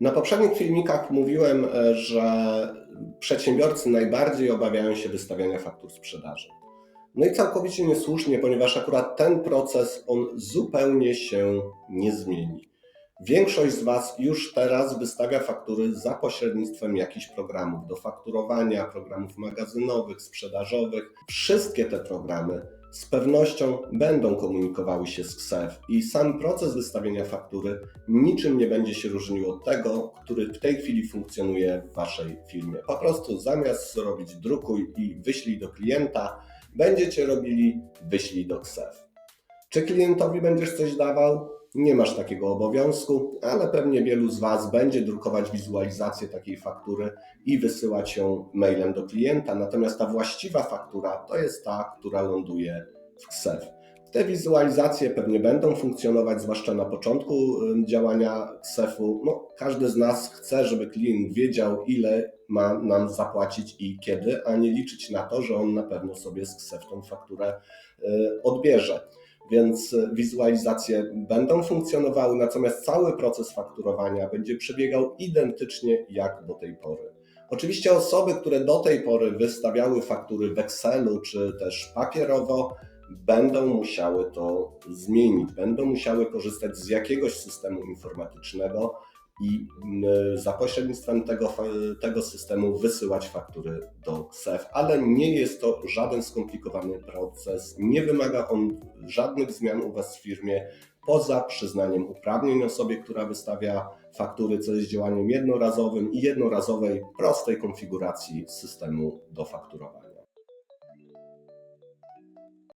Na poprzednich filmikach mówiłem, e, że przedsiębiorcy najbardziej obawiają się wystawiania faktur sprzedaży. No i całkowicie niesłusznie, ponieważ akurat ten proces on zupełnie się nie zmieni. Większość z Was już teraz wystawia faktury za pośrednictwem jakichś programów do fakturowania, programów magazynowych, sprzedażowych. Wszystkie te programy z pewnością będą komunikowały się z KSEF i sam proces wystawienia faktury niczym nie będzie się różnił od tego, który w tej chwili funkcjonuje w Waszej firmie. Po prostu zamiast robić drukuj i wyślij do klienta, będziecie robili wyślij do KSEF. Czy klientowi będziesz coś dawał? Nie masz takiego obowiązku, ale pewnie wielu z Was będzie drukować wizualizację takiej faktury i wysyłać ją mailem do klienta. Natomiast ta właściwa faktura to jest ta, która ląduje w KSEF. Te wizualizacje pewnie będą funkcjonować, zwłaszcza na początku działania KSEF-u. No, każdy z nas chce, żeby klient wiedział, ile ma nam zapłacić i kiedy, a nie liczyć na to, że on na pewno sobie z KSEF tą fakturę y, odbierze więc wizualizacje będą funkcjonowały, natomiast cały proces fakturowania będzie przebiegał identycznie jak do tej pory. Oczywiście osoby, które do tej pory wystawiały faktury w Excelu czy też papierowo, będą musiały to zmienić, będą musiały korzystać z jakiegoś systemu informatycznego, i mm, za pośrednictwem tego, tego systemu wysyłać faktury do KSEF, ale nie jest to żaden skomplikowany proces, nie wymaga on żadnych zmian u Was w firmie, poza przyznaniem uprawnień osobie, która wystawia faktury, co jest działaniem jednorazowym i jednorazowej, prostej konfiguracji systemu do fakturowania.